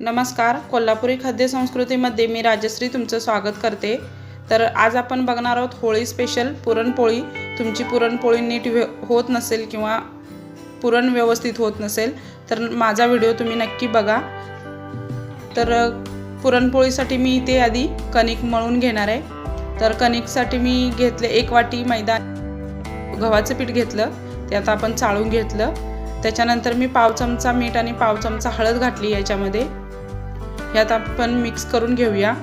नमस्कार. कोल्हापुरी खाद्य संस्कृतीमध्ये मी राजश्री तुमचं स्वागत करते. तर आज आपण बघणार आहोत होळी स्पेशल पुरणपोळी. तुमची पुरणपोळी नीट व्य होत नसेल किंवा पुरण व्यवस्थित होत नसेल तर माझा व्हिडिओ तुम्ही नक्की बघा. तर पुरणपोळीसाठी मी इथे आधी कणिक मळून घेणार आहे. तर कणिकसाठी मी घेतले एक वाटी मैदा. गव्हाचं पीठ घेतलं ते आता आपण चाळून घेतलं. त्याच्यानंतर मी पाव चमचा मीठ आणि पाव चमचा हळद घातली याच्यामध्ये. ह्यात आपण मिक्स करून घेऊया.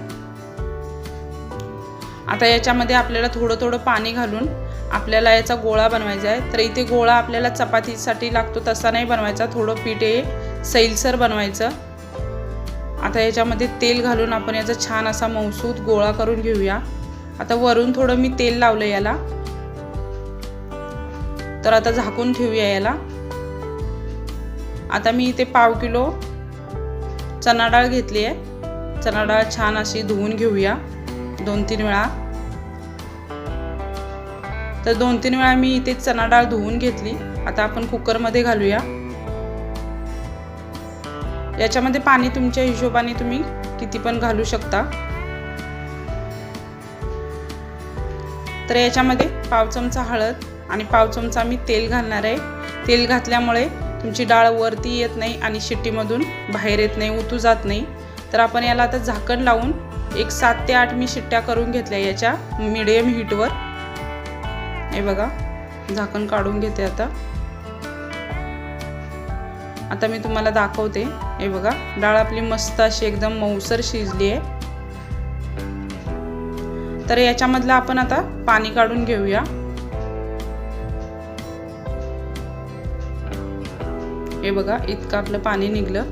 आता याच्यामध्ये आपल्याला थोडं थोडं पाणी घालून आपल्याला याचा गोळा बनवायचा आहे. तर इथे गोळा आपल्याला चपातीसाठी लागतो तसा नाही बनवायचा. थोडं पीठ हे सैलसर बनवायचं. आता याच्यामध्ये तेल घालून आपण याचा छान असा मौसूद गोळा करून घेऊया. आता वरून थोडं मी तेल लावलं याला. तर आता झाकून ठेवूया याला. आता मी इथे पाव किलो चना डाळ घेतली आहे. चना डाळ छान अशी धुवून घेऊया. दोन तीन वेळा. तर दोन तीन वेळा मी इथे चना डाळ धुवून घेतली. आता आपण कुकरमध्ये घालूया. याच्यामध्ये पाणी तुमच्या हिशोबाने तुम्ही किती पण घालू शकता. तर याच्यामध्ये पाव चमचा हळद आणि पाव चमचा मी तेल घालणार आहे. तेल घातल्यामुळे तुमची डाळ वरती येत नाही आणि शिट्टीमधून बाहेर येत नाही उतू जात नाही. तर आपण याला आता झाकण लावून एक सात ते आठ मी शिट्ट्या करून घेतल्या याच्या मिडियम हीटवर. हे बघा झाकण काढून घेते आता. आता मी तुम्हाला दाखवते. हे बघा डाळ आपली मस्त अशी एकदम मऊसर शिजली आहे. तर याच्यामधलं आपण आता पाणी काढून घेऊया. हे बघा इतकं आपलं पाणी निघलं.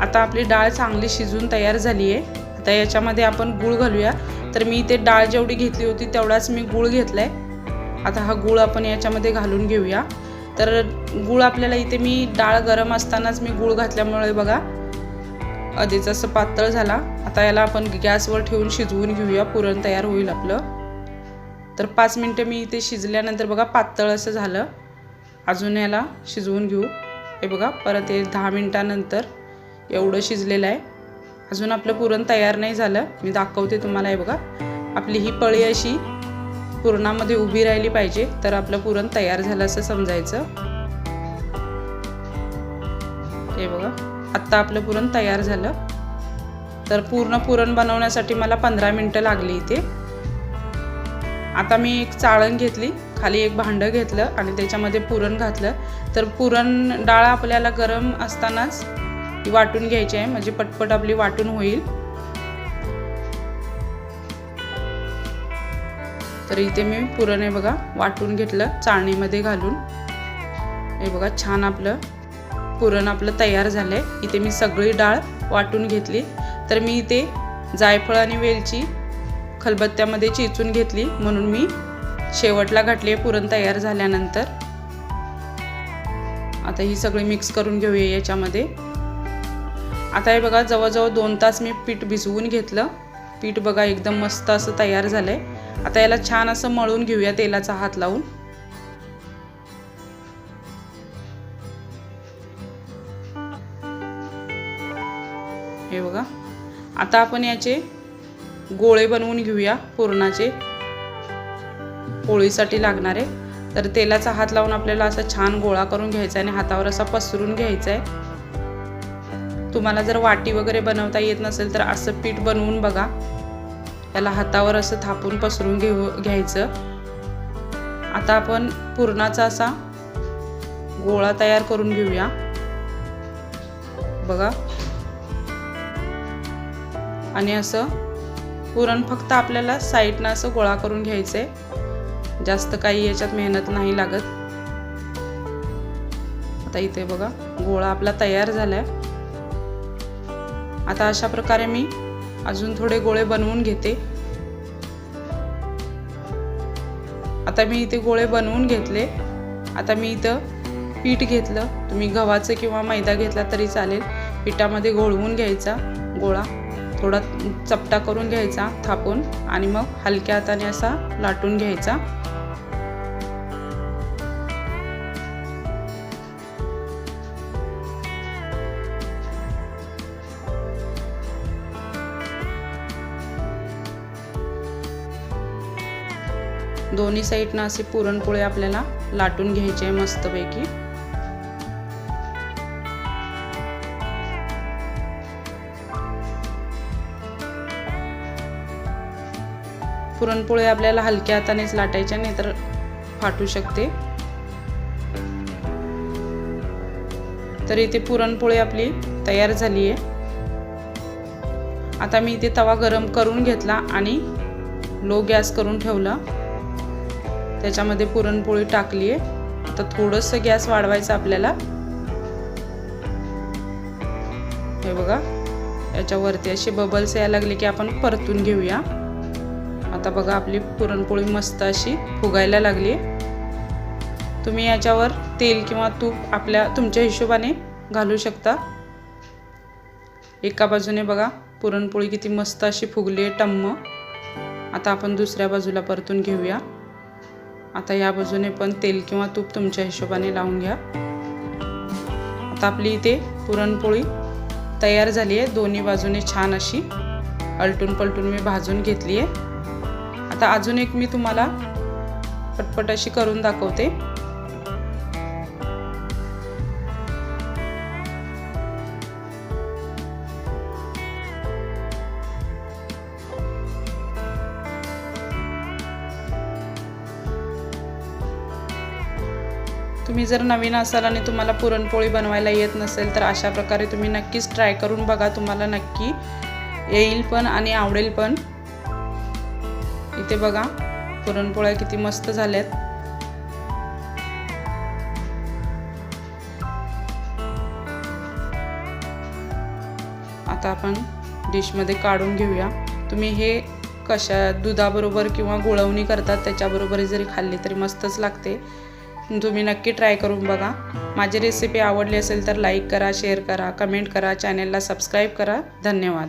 आता आपली डाळ चांगली शिजून तयार झाली आहे आता याच्यामध्ये आपण गूळ घालूया. तर मी इथे डाळ जेवढी घेतली होती तेवढाच मी गूळ घेतला आहे आता हा गूळ आपण याच्यामध्ये घालून घेऊया. तर गूळ आपल्याला इथे मी डाळ गरम असतानाच मी गूळ घातल्यामुळे बघा आधीच असं पातळ झाला. आता याला आपण गॅसवर ठेवून शिजवून घेऊया. पुरण तयार होईल आपलं. तर पाच मिनटं मी इथे शिजल्यानंतर बघा पातळ असं झालं. अजून याला शिजवून घेऊ. हे बघा परत हे दहा मिनटानंतर एवढं शिजलेलं आहे. अजून आपलं पुरण तयार नाही झालं. मी दाखवते तुम्हाला हे बघा. आपली ही पळी अशी पुरणामध्ये उभी राहिली पाहिजे तर आपलं पुरण तयार झालं असं समजायचं. हे बघा आत्ता आपलं पुरण तयार झालं. तर पूर्ण पुरण बनवण्यासाठी मला पंधरा मिनटं लागली इथे. आता मी एक चाळण घेतली. खाली एक भांडं घेतलं आणि त्याच्यामध्ये पुरण घातलं. तर पुरण डाळ आपल्याला गरम असतानाच वाटून घ्यायची आहे. म्हणजे पटपट आपली वाटून होईल. तर इथे मी पुरण आहे बघा वाटून घेतलं चाळणीमध्ये घालून. हे बघा छान आपलं पुरण आपलं तयार झालं आहे इथे मी सगळी डाळ वाटून घेतली. तर मी इथे जायफळ आणि वेलची खलबत्त्यामध्ये चेचून घेतली. म्हणून मी शेवटला घातली पुरण तयार झाल्यानंतर. आता ही सगळी मिक्स करून घेऊया याच्यामध्ये. आता हे बघा जवळजवळ दोन तास मी पीठ भिजवून घेतलं. पीठ बघा एकदम मस्त असं तयार झालं आहे आता याला छान असं मळून घेऊया तेलाचा हात लावून. हे बघा. आता आपण याचे गोळे बनवून घेऊया पुरणाचे. पोळीसाठी लागणारे तर तेलाचा हात लावून आपल्याला असा छान गोळा करून घ्यायचा आहे आणि हातावर असा पसरून घ्यायचा आहे. तुम्हाला जर वाटी वगैरे बनवता येत नसेल तर असं पीठ बनवून बघा. याला हातावर असं थापून पसरून घेऊ घ्यायचं. आता आपण पुरणाचा असा गोळा तयार करून घेऊया. बघा. आणि असं पुरण फक्त आपल्याला साईडनं असं गोळा करून घ्यायचं आहे जास्त काही याच्यात मेहनत नाही लागत. आता इथे बघा गोळा आपला तयार झाला आहे आता अशा प्रकारे मी अजून थोडे गोळे बनवून घेते. आता मी इथे गोळे बनवून घेतले. आता मी इथं पीठ घेतलं. तुम्ही गव्हाचं किंवा मैदा घेतला तरी चालेल. पिठामध्ये घोळवून घ्यायचा गोळा. थोडा चपटा करून घ्यायचा थापून आणि मग हलक्या हाताने असा लाटून घ्यायचा. दोन्ही साईडनं असे पुरणपोळी आपल्याला लाटून घ्यायचे आहे मस्तपैकी. पुरणपोळी आपल्याला हलक्या हातानेच लाटायच्या नाही तर फाटू शकते. तर इथे पुरणपोळी आपली तयार झाली आहे. आता मी इथे तवा गरम करून घेतला आणि लो गॅस करून ठेवला. त्याच्यामध्ये पुरणपोळी टाकली आहे. आता थोडंसं गॅस वाढवायचं आपल्याला. हे बघा याच्यावरती असे बबल्स यायला लागले की आपण परतून घेऊया. आता बघा आपली पुरणपोळी मस्त अशी फुगायला लागली. तुम्ही याच्यावर तेल किंवा तूप आपल्या तुमच्या हिशोबाने घालू शकता. एका बाजूने बघा पुरणपोळी किती मस्त अशी फुगली आहे टम्म. आता आपण दुसऱ्या बाजूला परतून घेऊया. आता या बाजूने पण तेल किंवा तूप तुमच्या हिशोबाने लावून घ्या. आता आपली इथे पुरणपोळी तयार झाली आहे. दोन्ही बाजूने छान अशी अलटून पलटून मी भाजून घेतली आहे. आता अजून एक मी तुम्हाला पटपट अशी करून दाखवते. तुम्ही जर नवीन असाल आणि तुम्हाला पुरणपोळी बनवायला येत नसेल तर अशा प्रकारे तुम्ही नक्कीच ट्राय करून बघा तुम्हाला नक्की येईल पण आणि आवडेल पण. इथे बघा पुरणपोळ्या किती मस्त झाल्यात. आता आपण डिशमध्ये काढून घेऊया. तुम्ही हे कशा दुधाबरोबर किंवा गुळवणी करतात त्याच्याबरोबर जरी खाल्ली तरी मस्तच लागते. तुम्ही नक्की ट्राय करून बघा. माझी रेसिपी आवडली असेल तर लाईक करा शेअर करा कमेंट करा चॅनेलला सबस्क्राईब करा. धन्यवाद.